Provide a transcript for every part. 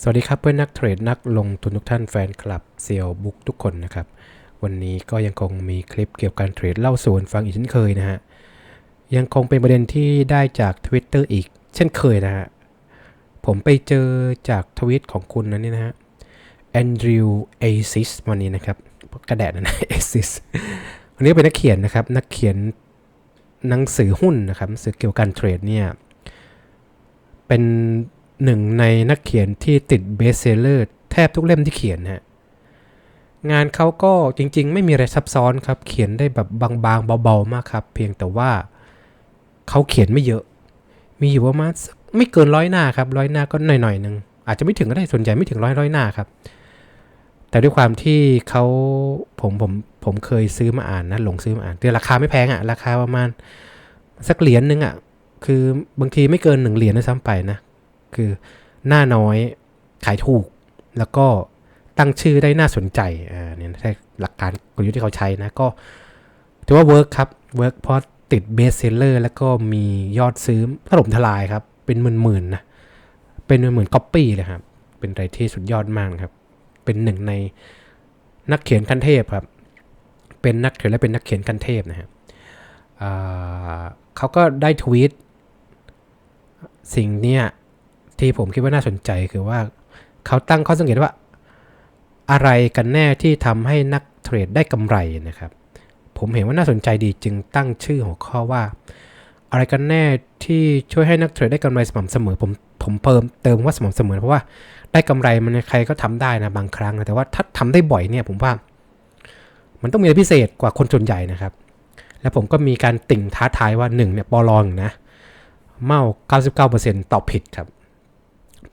สวัสดีครับเพื่อนนักเทรดนักลงทุนทุกท่านแฟนคลับเซียวบุ๊กทุกคนนะครับ วันนี้ก็ยังคงมีคลิปเกี่ยวกับการเทรดเล่าสู่กันฟังอีกเช่นเคยนะฮะ ยังคงเป็นประเด็นที่ได้จาก Twitter อีกเช่นเคยนะฮะ ผมไปเจอจากทวิตของคุณนั้นนี่นะฮะแอนดริวเอซิสวันนี้นะครับกระแดดนนะเอซิสวันนี้เป็นนักเขียนนะครับ นักเขียนหนังสือหุ้นนะครับหนังสือเกี่ยวกับการเทรดเนี่ยเป็น หนึ่งในนักเขียนที่ติดเบสเซลเลอร์แทบทุกเล่มที่เขียนฮะงานเขาก็จริงๆ ไม่มีอะไรซับซ้อนครับ เขียนได้แบบบางๆเบาๆมากครับ เพียงแต่ว่าเขาเขียนไม่เยอะ มีอยู่ประมาณไม่เกินร้อยหน้าครับร้อยหน้าก็หน่อยๆหนึ่งอาจจะไม่ถึงก็ได้ส่วนใหญ่ไม่ถึงร้อยร้อยหน้าครับ แต่ด้วยความที่เขาผมผมผมเคยซื้อมาอ่านนะหลงซื้อมาอ่านแต่ราคาไม่แพงอะราคาประมาณสักเหรียญหนึงอะคือบางทีไม่เกินหนึ่งเหรียญนะซ้ำไปนะ คือหน้าน้อยขายถูก แล้วก็ตั้งชื่อได้น่าสนใจอ่าเนี่ยใช่หลักการกลยุทธ์ที่เขาใช้นะ ก็ถือว่าเวิร์กครับเวิร์กเพราะติดเบสเซลเลอร์แล้วก็มียอดซื้อถล่มทลายครับ เป็นหมื่นๆนะเป็นหมื่นๆก๊อปปี้เลยครับ เป็นอะไรที่สุดยอดมากครับ เป็นหนึ่งในนักเขียนขั้นเทพครับ เป็นนักเขียนและเป็นนักเขียนขั้นเทพนะฮะอ่าเขาก็ได้ทวีตสิ่งเนี้ย ที่ผมคิดว่าน่าสนใจคือว่าเขาตั้งข้อสังเกตว่า อะไรกันแน่ที่ทำให้นักเทรดได้กำไรนะครับ ผมเห็นว่าน่าสนใจดีจึงตั้งชื่อหัวข้อว่า อะไรกันแน่ที่ช่วยให้นักเทรดได้กำไรสม่ำเสมอผมผมเพิ่มเติมว่าสม่ำเสมอเพราะว่าได้กำไรมันใครก็ทำได้นะบางครั้งนะแต่ว่าถ้าทำได้บ่อยเนี่ยผมว่า มันต้องมีอะไรพิเศษกว่าคนส่วนใหญ่นะครับ แล้วผมก็มีการติ่งท้าทายว่า1เนี่ยปอลองนะเมา 99%ตอบผิดครับ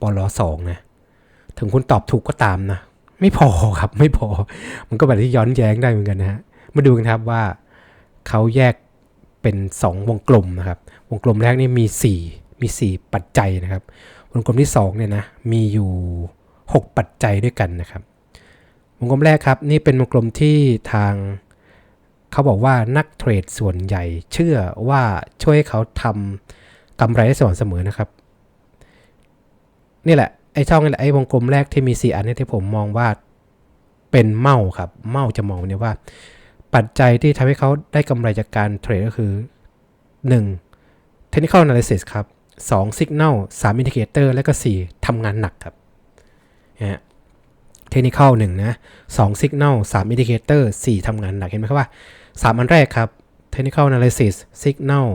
ปลสองนะ ถึงคุณตอบถูกก็ตามนะ ไม่พอครับไม่พอ มันก็แบบที่ย้อนแย้งได้เหมือนกันนะฮะ มาดูกันครับว่าเขาแยกเป็น 2 วงกลมนะครับ วงกลมแรกนี่มี 4 มี 4 ปัจจัยนะครับ วงกลมที่2เนี่ยนะมีอยู่ 6 ปัจจัยด้วยกันนะครับ วงกลมแรกครับนี่เป็นวงกลมที่ทางเขาบอกว่านักเทรดส่วนใหญ่ เชื่อว่าช่วยเขาทำกำไรได้สม่ำเสมอนะครับ นี่แหละไอ้ช่องนี่แหละไอ้วงกลมแรกที่มี4อันนี้ที่ผมมองว่าเป็นเมาครับ เมาจะมองเนี่ยว่า ปัจจัยที่ทำให้เขาได้กำไรจากการเทรดก็คือ 1. technical analysis ครับ 2. signal 3 indicator และก็ 4. ทำงานหนักครับนะฮะ technical 1นะ2 signal 3 indicator 4ทำงานหนักเห็นไหมครับว่า 3 อันแรกครับ technical analysis signal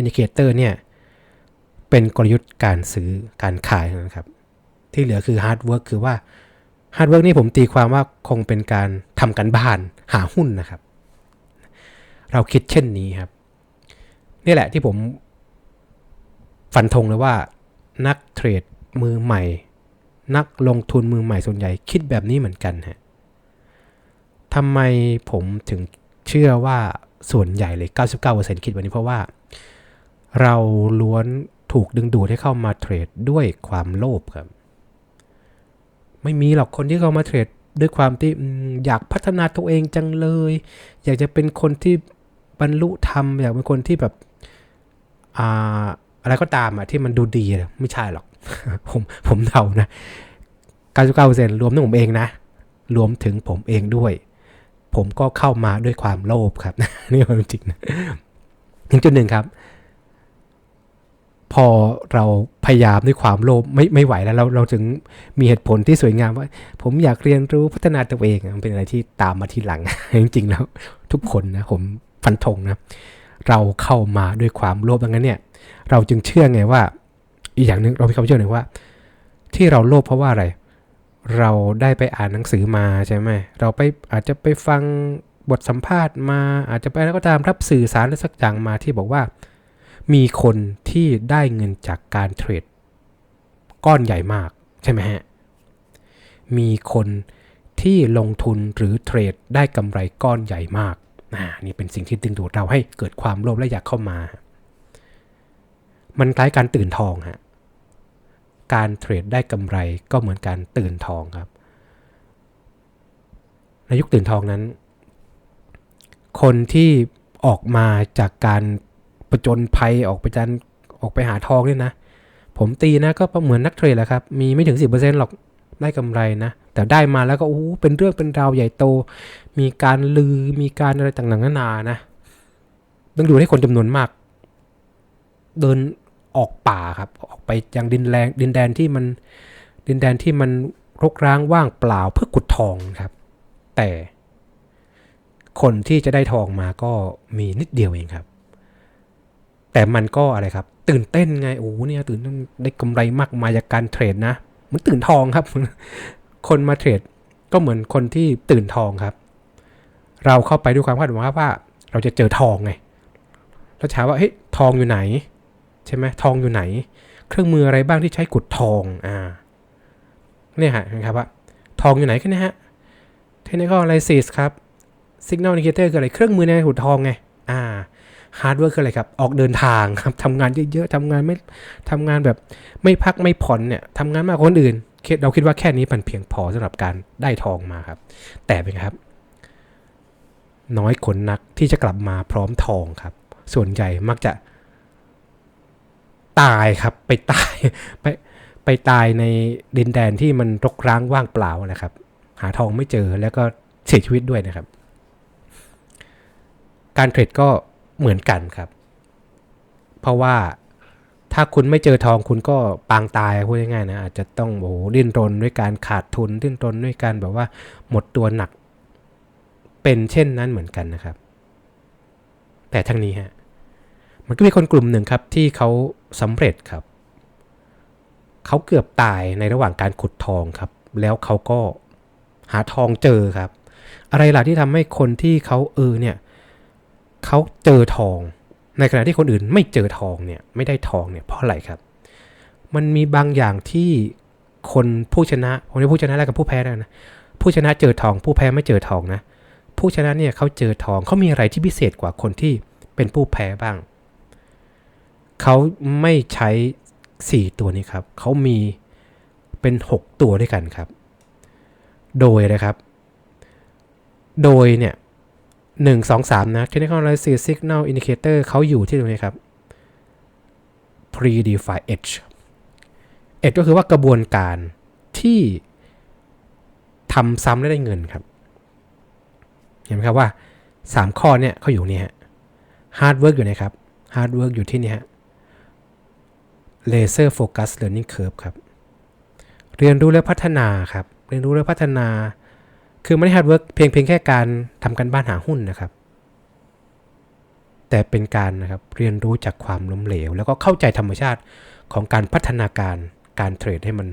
indicator เนี่ย เป็นกลยุทธ์การซื้อการขายนะครับ ที่เหลือคือ hard work คือว่า hard work นี่ผมตีความว่าคงเป็นการทำกันบ้านหาหุ้นนะครับ เราคิดเช่นนี้ครับ นี่แหละที่ผมฟันธงเลยว่า นักเทรดมือใหม่ นักลงทุนมือใหม่ส่วนใหญ่คิดแบบนี้เหมือนกันฮะทำไมผมถึงเชื่อว่าส่วนใหญ่เลย 99%คิดแบบนี้เพราะว่า เราล้วน ถูกดึงดูดให้เข้ามาเทรดด้วยความโลภครับ ไม่มีหรอกคนที่เข้ามาเทรดด้วยความที่อยากพัฒนาตัวเองจังเลย อยากจะเป็นคนที่บรรลุธรรมอยากเป็นคนที่แบบอ่าอะไรก็ตามอะที่มันดูดีอะไม่ใช่หรอก ผมผมเดานะ99%รวมทั้งผมเองนะ รวมถึงผมเองด้วย ผมก็เข้ามาด้วยความโลภครับนี่ความจริงนะถึงจุดหนึ่งครับ พอเราพยายามด้วยความโลภไม่ไม่ไหวแล้วเราเราถึงมีเหตุผลที่สวยงามว่า ผมอยากเรียนรู้พัฒนาตัวเองมันเป็นอะไรที่ตามมาทีหลัง จริงๆแล้ว ทุกคนนะผมฟันธงนะเราเข้ามาด้วยความโลภดังนั้นเนี่ย เราจึงเชื่อไงว่า อีกอย่างหนึ่งเรามีความเชื่อหนึ่งว่า ที่เราโลภเพราะว่าอะไร เราได้ไปอ่านหนังสือมาใช่ไหมเราไปอาจจะไปฟังบทสัมภาษณ์มาอาจจะไปแล้วก็ตามรับสื่อสารอะไรสักอย่างมาที่บอกว่า มีคนที่ได้เงินจากการเทรดก้อนใหญ่มากใช่ไหมฮะ มีคนที่ลงทุนหรือเทรดได้กำไรก้อนใหญ่มากอ่านี่เป็นสิ่งที่ดึงดูดเราให้เกิดความโลภและอยากเข้ามา มันคล้ายการตื่นทองฮะ การเทรดได้กำไรก็เหมือนการตื่นทองครับ ในยุคตื่นทองนั้น คนที่ออกมาจากการ ประจนภัยออกไปจันออกไปหาทองเนี่ยนะ ผมตีนะก็เหมือนนักเทรดแหละครับ มีไม่ถึง 10%หรอกได้กำไรนะ แต่ได้มาแล้วก็โอ้เป็นเรื่องเป็นราวใหญ่โต มีการลือมีการอะไรต่างๆนานานะต้องดูให้คนจำนวนมาก เดินออกป่าครับ ออกไปยังดินแรงดินแดนที่มันดินแดนที่มันรกร้างว่างเปล่าเพื่อขุดทองครับ แต่คนที่จะได้ทองมาก็มีนิดเดียวเองครับ แต่มันก็อะไรครับ ตื่นเต้นไงโอ้เนี่ยตื่นเต้นได้กำไรมากมายจากการเทรดนะมันตื่นทองครับ คนมาเทรดก็เหมือนคนที่ตื่นทองครับ เราเข้าไปด้วยความคาดหวังว่า เราจะเจอทองไงแล้วถามว่าเฮ้ยทองอยู่ไหน ใช่ไหมทองอยู่ไหน เครื่องมืออะไรบ้างที่ใช้ขุดทองอ่าเนี่ยฮะนะครับว่าทองอยู่ไหนกันนะฮะ technical analysis ครับ signal indicator คืออะไรเครื่องมือในการขุดทองไงอ่า ฮาร์ดเวิร์คืออะไรครับ ออกเดินทางครับทำงานเยอะๆทำงานไม่ทำงานแบบไม่พักไม่ผ่อนเนี่ยทำงานมากคนอื่นคิดเราคิดว่าแค่นี้มันเพียงพอสำหรับการได้ทองมาครับ แต่เป็นไงครับ น้อยคนนักที่จะกลับมาพร้อมทองครับ ส่วนใหญ่มักจะตายครับไปตายไปไปตายในดินแดนที่มันรกร้างว่างเปล่านะครับ หาทองไม่เจอแล้วก็เสียชีวิตด้วยนะครับ การเทรดก็ เหมือนกันครับ เพราะว่าถ้าคุณไม่เจอทองคุณก็ปางตายพูดง่ายๆนะอาจจะต้องโอ้โหดิ้นรนด้วยการขาดทุนดิ้นรนด้วยการแบบว่า หมดตัวหนัก เป็นเช่นนั้นเหมือนกันนะครับ แต่ทั้งนี้ฮะมันก็มีคนกลุ่มหนึ่งครับที่เขาสำเร็จครับ เขาเกือบตายในระหว่างการขุดทองครับ แล้วเขาก็หาทองเจอครับ อะไรล่ะที่ทำให้คนที่เขาเออเนี่ย เขาเจอทอง ในขณะที่คนอื่นไม่เจอทองเนี่ยไม่ได้ทองเนี่ยเพราะอะไรครับ มันมีบางอย่างที่คนผู้ชนะผมเรียกผู้ชนะแล้วกับผู้แพ้แล้วนะ ผู้ชนะเจอทอง ผู้แพ้ไม่เจอทองนะ ผู้ชนะเนี่ยเขาเจอทองเขามีอะไรที่พิเศษกว่าคนที่เป็นผู้แพ้บ้าง เขาไม่ใช้ 4 ตัวนี้ครับ เขามีเป็น 6 ตัวด้วยกันครับ โดยนะครับ โดยเนี่ย หนึ่งสองสามนะ technical analysis signal indicator เขาอยู่ที่ตรงนี้ครับ predefined edge edge ก็คือว่ากระบวนการที่ทำซ้ำและได้เงินครับ เห็นไหมครับว่า 3 ข้อเนี่ยเขาอยู่นี่ฮะ hard work อยู่นะครับ hard work อยู่ที่นี่ฮะ laser focus learning curve ครับ เรียนรู้และพัฒนาครับ เรียนรู้และพัฒนา คือไม่ได้ hard work เพียงเพียงแค่การทำกันบ้านหาหุ้นนะครับ แต่เป็นการนะครับเรียนรู้จากความล้มเหลว แล้วก็เข้าใจธรรมชาติของการพัฒนาการการเทรดให้มัน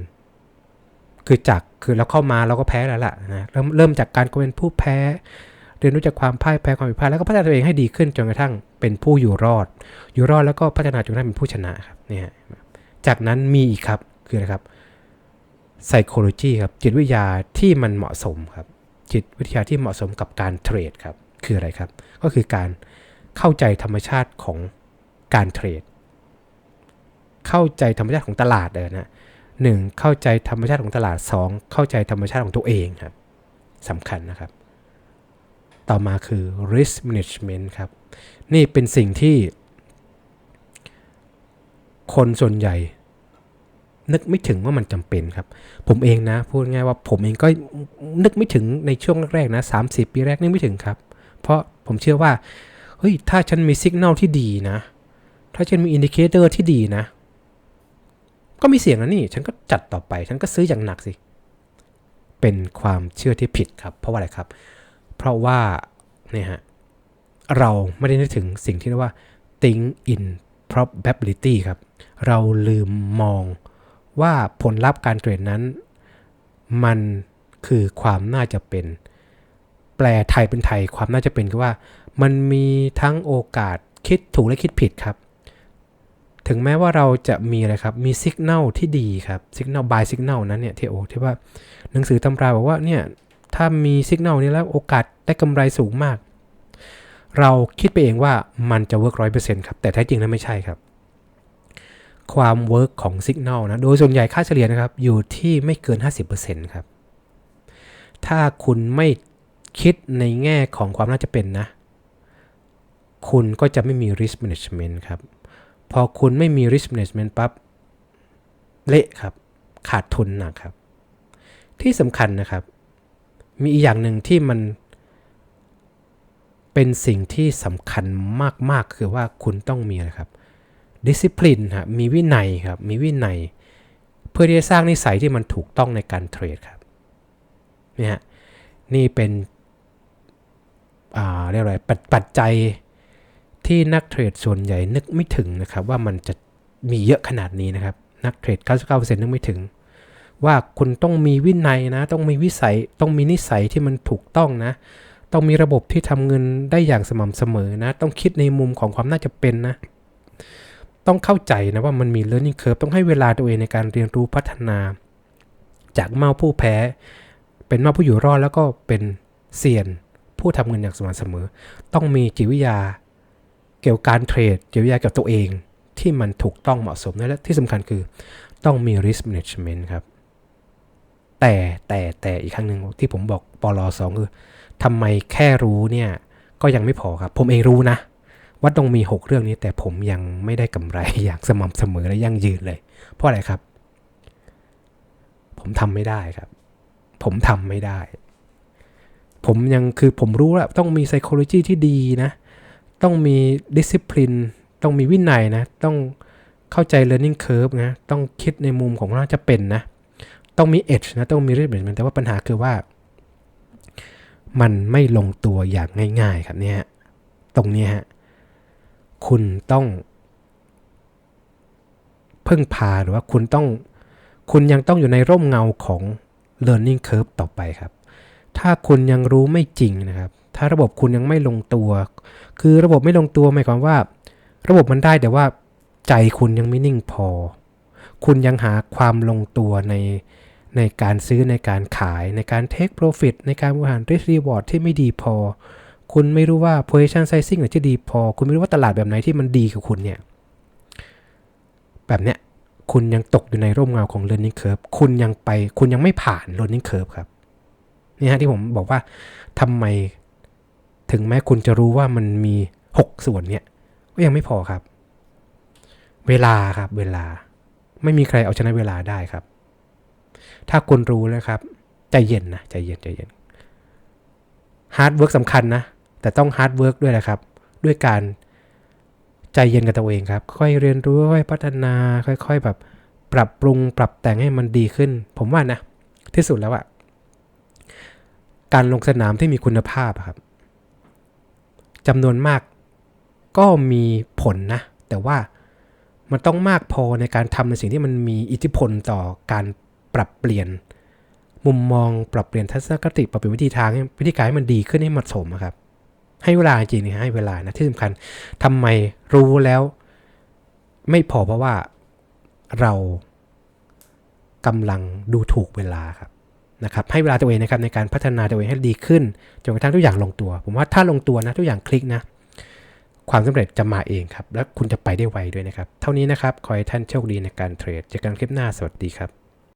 คือจากคือเราเข้ามาเราก็แพ้แล้วล่ะนะเริ่มเริ่มจากการเป็นผู้แพ้ เรียนรู้จากความพ่ายแพ้ความผิดพลาดแล้วก็พัฒนาตัวเองให้ดีขึ้นจนกระทั่งเป็นผู้อยู่รอด อยู่รอดแล้วก็พัฒนาจนกระทั่งเป็นผู้ชนะครับเนี่ยจากนั้นมีอีกครับคืออะไรครับ psychology ครับจิตวิทยาที่มันเหมาะสมครับ จิตวิทยาที่เหมาะสมกับการเทรดครับ คืออะไรครับ ก็คือการเข้าใจธรรมชาติของการเทรด เข้าใจธรรมชาติของตลาดเลยนะหนึ่งเข้าใจธรรมชาติของตลาด 2 เข้าใจธรรมชาติของตัวเองครับสำคัญนะครับ ต่อมาคือ risk management ครับ นี่เป็นสิ่งที่ คนส่วนใหญ่ นึกไม่ถึงว่ามันจำเป็นครับ ผมเองนะ พูดง่ายว่าผมเองก็นึกไม่ถึงในช่วงแรกๆนะ30ปีแรกนึกไม่ถึงครับ เพราะผมเชื่อว่าเฮ้ยถ้าฉันมีสัญญาณที่ดีนะ ถ้าฉันมีอินดิเคเตอร์ที่ดีนะ ก็มีเสียงแล้วนี่ ฉันก็จัดต่อไป ฉันก็ซื้ออย่างหนักสิ เป็นความเชื่อที่ผิดครับ เพราะว่าอะไรครับ เพราะว่าเนี่ยฮะเราไม่ได้นึกถึงสิ่งที่เรียกว่า think in probability ครับ เราลืมมอง ว่าผลลัพธ์การเทรดนั้น มันคือความน่าจะเป็น แปลไทยเป็นไทยความน่าจะเป็นคือว่า มันมีทั้งโอกาสคิดถูกและคิดผิดครับ ถึงแม้ว่าเราจะมีอะไรครับ มีสัญญาณที่ดีครับสัญญาณ buy signal นั้นเนี่ยที่โอที่ว่าหนังสือตำราบอกว่าเนี่ยถ้ามีสัญญาณนี้แล้วโอกาสได้กำไรสูงมาก เราคิดไปเองว่ามันจะเวิร์กร้อยเปอร์เซ็นต์ครับแต่แท้จริงแล้วไม่ใช่ครับ ความเวิร์กของสัญญาณนะ โดยส่วนใหญ่ค่าเฉลี่ยนะครับ อยู่ที่ไม่เกิน 50%ครับ ถ้าคุณไม่คิดในแง่ของความน่าจะเป็นนะ คุณก็จะไม่มี risk management ครับ พอคุณไม่มี risk management ปั๊บ เละครับ ขาดทุนหนักครับ ที่สำคัญนะครับ มีอีกอย่างหนึ่งที่มันเป็นสิ่งที่สำคัญมาก ๆ คือว่าคุณต้องมีอะครับ ดิสซิ p ลินครับมีวินัยครับมีวินัย เพื่อที่จะสร้างนิสัยที่มันถูกต้องในการเทรดครับนี่ฮะนี่เป็นอ่าเรียกอะไรปัจปัจจัยที่นักเทรดส่วนใหญ่นึกไม่ถึงนะครับ ว่ามันจะมีเยอะขนาดนี้นะครับ นักเทรด 99%นึกไม่ถึง ว่าคุณต้องมีวินัยนะ ต้องมีวิสัยต้องมีนิสัยที่มันถูกต้องนะ ต้องมีระบบที่ทำเงินได้อย่างสม่ำเสมอนะ ต้องคิดในมุมของความน่าจะเป็นนะ ต้องเข้าใจนะว่ามันมี learning curve ต้องให้เวลาตัวเองในการเรียนรู้พัฒนา จากเมาผู้แพ้ เป็นเมาผู้อยู่รอดแล้วก็เป็นเซียน ผู้ทำเงินอย่างสม่ำเสมอ ต้องมีจิตวิทยาเกี่ยวกับการเทรดจิตวิทยาเกี่ยวกับตัวเอง ที่มันถูกต้องเหมาะสมและที่สำคัญคือต้องมี risk management ครับ แต่แต่แต่อีกครั้งหนึ่งที่ผมบอกปลสองคือทำไมแค่รู้เนี่ยก็ยังไม่พอครับ ผมเองรู้นะ ว่าต้องมี 6 เรื่องนี้ แต่ผมยังไม่ได้กำไรอย่างสม่ำเสมอและยั่งยืนเลย เพราะอะไรครับ ผมทำไม่ได้ครับ ผมทำไม่ได้ ผมยังคือผมรู้ว่าต้องมี psychology ที่ดีนะ ต้องมี discipline ต้องมีวินัยนะ ต้องเข้าใจ learning curve นะ ต้องคิดในมุมของว่าจะเป็นนะ ต้องมี edge นะ ต้องมี risk management แต่ว่าปัญหาคือว่า มันไม่ลงตัวอย่างง่าย ๆ ครับเนี่ย ตรงนี้ฮะ คุณต้องพึ่งพาหรือว่าคุณต้องคุณยังต้องอยู่ในร่มเงาของ learning curve ต่อไปครับ ถ้าคุณยังรู้ไม่จริงนะครับ ถ้าระบบคุณยังไม่ลงตัว คือระบบไม่ลงตัวหมายความว่า ระบบมันได้แต่ว่าใจคุณยังไม่นิ่งพอ คุณยังหาความลงตัวในในการซื้อในการขายในการ take profit ในการบริหาร risk reward ที่ไม่ดีพอ คุณไม่รู้ว่า position sizing ไหนที่ดีพอ คุณไม่รู้ว่าตลาดแบบไหนที่มันดีกับคุณเนี่ย แบบเนี้ยคุณยังตกอยู่ในร่มเงาของ learning curve คุณยังไป คุณยังไม่ผ่าน learning curve ครับ นี่ฮะที่ผมบอกว่าทำไมถึงแม้คุณจะรู้ว่ามันมี 6 ส่วนเนี่ย ก็ยังไม่พอครับ เวลาครับ เวลา ไม่มีใครเอาชนะเวลาได้ครับ ถ้าคุณรู้แล้วครับ ใจเย็นนะ ใจเย็น ใจเย็นฮาร์ดเวิร์กสำคัญนะ แต่ต้องฮาร์ดเวิร์กด้วยนะครับ ด้วยการใจเย็นกับตัวเองครับ ค่อยเรียนรู้ค่อยพัฒนา ค่อย ๆ แบบปรับปรุงปรับแต่งให้มันดีขึ้น ผมว่านะ ที่สุดแล้วอะการลงสนามที่มีคุณภาพครับจำนวนมากก็มีผลนะ แต่ว่ามันต้องมากพอในการทำในสิ่งที่มันมีอิทธิพลต่อการปรับเปลี่ยน มุมมองปรับเปลี่ยนทัศนคติปรับเปลี่ยนวิธีทางวิธีการให้มันดีขึ้นให้เหมาะสมอะครับ ให้เวลาจริงๆให้เวลานะที่สำคัญทำไมรู้แล้ว ไม่พอเพราะว่าเรากำลังดูถูกเวลาครับนะครับให้เวลาตัวเองนะครับในการพัฒนาตัวเองให้ดีขึ้นจนกระทั่งทุกอย่างลงตัว ผมว่าถ้าลงตัวนะทุกอย่างคลิกนะ ความสำเร็จจะมาเองครับ และคุณจะไปได้ไวด้วยนะครับ เท่านี้นะครับ ขอให้ท่านโชคดีในการเทรดเจอกันคลิปหน้าสวัสดีครับ